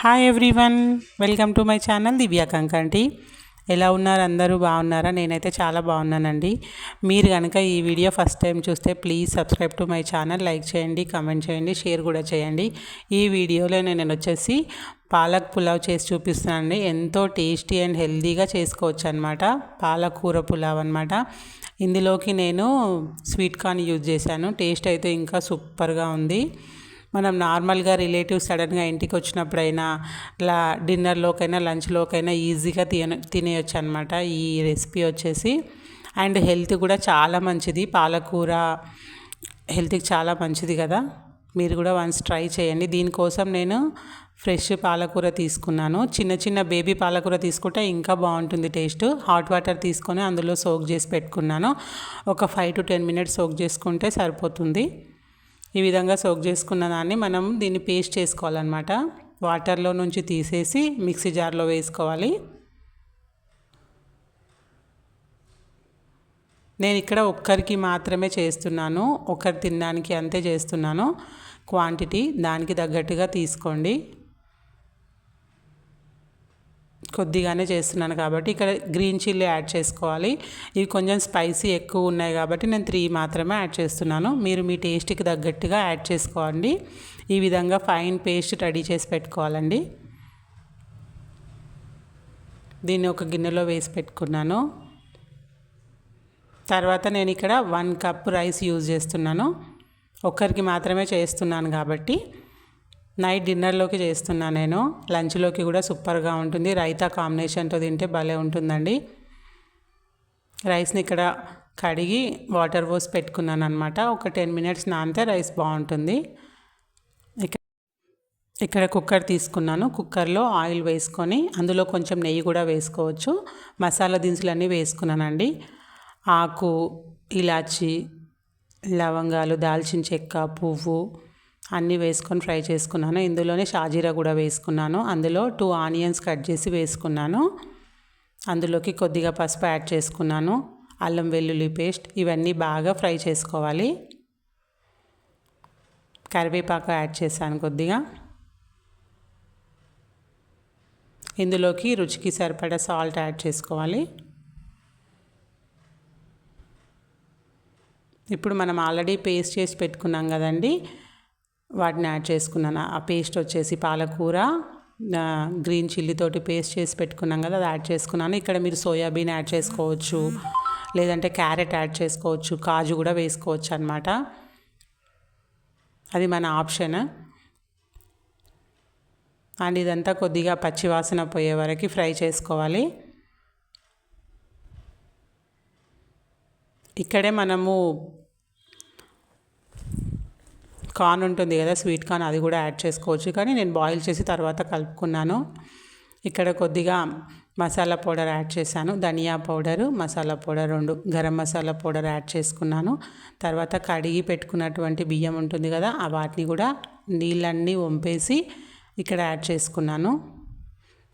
Hi everyone welcome to my channel Divya Kankanti ఎలా ఉన్నారు? అందరూ బాగున్నారా? నేనైతే చాలా బాగున్నానండి. మీరు కనుక ఈ వీడియో ఫస్ట్ టైం చూస్తే please subscribe to my channel like చేయండి కమెంట్ చేయండి షేర్ కూడా చేయండి. ఈ వీడియోలో నేను వచ్చేసి పాలక్ పులావ్ చేసి చూపిస్తున్నానండి. ఎంతో టేస్టీ అండ్ హెల్దీగా చేసుకోవచ్చు అనమాట పాలకూర పులావ్ అనమాట ఇందులోకి నేను స్వీట్ కార్న్ యూజ్ చేశాను. టేస్ట్ అయితే ఇంకా సూపర్గా ఉంది. మనం నార్మల్గా రిలేటివ్స్ సడన్గా ఇంటికి వచ్చినప్పుడైనా ఇలా డిన్నర్లోకైనా లంచ్లోకైనా ఈజీగా తిన తినేయచ్చు అనమాట ఈ రెసిపీ వచ్చేసి. అండ్ హెల్త్ కూడా చాలా మంచిది. పాలకూర హెల్త్కి చాలా మంచిది కదా. మీరు కూడా వన్స్ ట్రై చేయండి. దీనికోసం నేను ఫ్రెష్ పాలకూర తీసుకున్నాను. చిన్న చిన్న బేబీ పాలకూర తీసుకుంటే ఇంకా బాగుంటుంది టేస్ట్. హాట్ వాటర్ తీసుకొని అందులో సోక్ చేసి పెట్టుకున్నాను. ఒక five to ten minutes soak చేసుకుంటే సరిపోతుంది. ఈ విధంగా సోక్ చేసుకున్న దాన్ని మనం దీన్ని పేస్ట్ చేసుకోవాలన్నమాట. వాటర్లో నుంచి తీసేసి మిక్సీ జార్లో వేసుకోవాలి. నేను ఇక్కడ ఒక్కరికి మాత్రమే చేస్తున్నాను. ఒకరు తినడానికి అంతే చేస్తున్నాను. క్వాంటిటీ దానికి తగ్గట్టుగా తీసుకోండి. కొద్దిగానే చేస్తున్నాను కాబట్టి ఇక్కడ గ్రీన్ చిల్లీ యాడ్ చేసుకోవాలి. ఇవి కొంచెం స్పైసీ ఎక్కువ ఉన్నాయి కాబట్టి నేను త్రీ మాత్రమే యాడ్ చేస్తున్నాను. మీరు మీ టేస్ట్కి తగ్గట్టుగా యాడ్ చేసుకోండి. ఈ విధంగా ఫైన్ పేస్ట్ రెడీ చేసి పెట్టుకోవాలండి. దీన్ని ఒక గిన్నెలో వేసి పెట్టుకున్నాను. తర్వాత నేను ఇక్కడ వన్ కప్ రైస్ యూజ్ చేస్తున్నాను. ఒక్కరికి మాత్రమే చేస్తున్నాను కాబట్టి. నైట్ డిన్నర్లోకి చేస్తున్నా నేను. లంచ్లోకి కూడా సూపర్గా ఉంటుంది. రైతా కాంబినేషన్తో తింటే భలే ఉంటుందండి. రైస్ని ఇక్కడ కడిగి వాటర్ పోసి పెట్టుకున్నాను అనమాట ఒక టెన్ మినిట్స్ నానితే రైస్ బాగుంటుంది. ఇక్కడ ఇక్కడ కుక్కర్ తీసుకున్నాను. కుక్కర్లో ఆయిల్ వేసుకొని అందులో కొంచెం నెయ్యి కూడా వేసుకోవచ్చు. మసాలా దినుసులన్నీ వేసుకున్నానండి. ఆకు ఇలాచి లవంగాలు దాల్చిన చెక్క పువ్వు అన్నీ వేసుకొని ఫ్రై చేసుకున్నాను. ఇందులోనే షాజీరా కూడా వేసుకున్నాను. అందులో టూ ఆనియన్స్ కట్ చేసి వేసుకున్నాను. అందులోకి కొద్దిగా పసుపు యాడ్ చేసుకున్నాను. అల్లం వెల్లుల్లి పేస్ట్ ఇవన్నీ బాగా ఫ్రై చేసుకోవాలి. కరివేపాకు యాడ్ చేశాను కొద్దిగా. ఇందులోకి రుచికి సరిపడా సాల్ట్ యాడ్ చేసుకోవాలి. ఇప్పుడు మనం ఆల్రెడీ పేస్ట్ చేసి పెట్టుకున్నాం కదండి. వాటిని యాడ్ చేసుకున్నాను. ఆ పేస్ట్ వచ్చేసి పాలకూర గ్రీన్ చిల్లీతోటి పేస్ట్ చేసి పెట్టుకున్నాం కదా అది యాడ్ చేసుకున్నాను. ఇక్కడ మీరు సోయాబీన్ యాడ్ చేసుకోవచ్చు లేదంటే క్యారెట్ యాడ్ చేసుకోవచ్చు కాజు కూడా వేసుకోవచ్చు అనమాట అది మన ఆప్షన్. అండ్ ఇదంతా కొద్దిగా పచ్చివాసన పోయే వరకు ఫ్రై చేసుకోవాలి. ఇక్కడే మనము కార్న్ ఉంటుంది కదా స్వీట్ కార్న్ అది కూడా యాడ్ చేసుకోవచ్చు. కానీ నేను బాయిల్ చేసి తర్వాత కలుపుకున్నాను. ఇక్కడ కొద్దిగా మసాలా పౌడర్ యాడ్ చేశాను. ధనియా పౌడరు మసాలా పౌడర్ రెండు గరం మసాలా పౌడర్ యాడ్ చేసుకున్నాను. తర్వాత కడిగి పెట్టుకున్నటువంటి బియ్యం ఉంటుంది కదా ఆ వాటిని కూడా నీళ్ళన్నీ వంపేసి ఇక్కడ యాడ్ చేసుకున్నాను.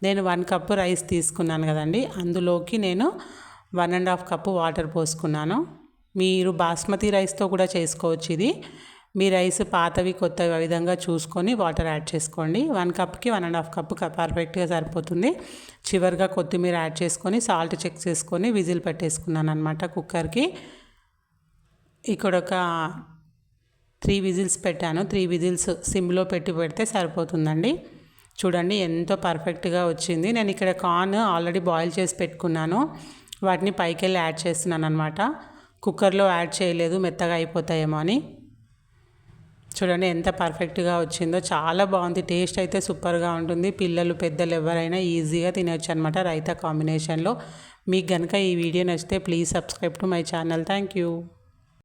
నేను వన్ కప్పు రైస్ తీసుకున్నాను కదండి. అందులోకి నేను one and half cup water పోసుకున్నాను. మీరు బాస్మతి రైస్తో కూడా చేసుకోవచ్చు ఇది. మీ రైస్ పాతవి కొత్తవి ఆ విధంగా చూసుకొని వాటర్ యాడ్ చేసుకోండి. వన్ కప్కి వన్ అండ్ హాఫ్ కప్ పర్ఫెక్ట్గా సరిపోతుంది. చివరిగా కొత్తిమీర యాడ్ చేసుకొని సాల్ట్ చెక్ చేసుకొని విజిల్ పెట్టేసుకున్నాను అనమాట కుక్కర్కి. ఇక్కడ ఒక త్రీ విజిల్స్ పెట్టాను. త్రీ విజిల్స్ సిమ్లో పెట్టి పెడితే సరిపోతుందండి. చూడండి ఎంతో పర్ఫెక్ట్గా వచ్చింది. నేను ఇక్కడ కార్న్ ఆల్రెడీ బాయిల్ చేసి పెట్టుకున్నాను. వాటిని పైకి వెళ్ళి యాడ్ చేస్తున్నాను అనమాట కుక్కర్లో యాడ్ చేయలేదు మెత్తగా అయిపోతాయేమో అని. చూడండి ఎంత పర్ఫెక్ట్గా వచ్చిందో చాలా బాగుంది. టేస్ట్ అయితే సూపర్గా ఉంటుంది. పిల్లలు పెద్దలు ఎవరైనా ఈజీగా తినొచ్చు అనమాట రైతా కాంబినేషన్లో. మీకు కనుక ఈ వీడియో నచ్చితే please subscribe to my channel. Thank you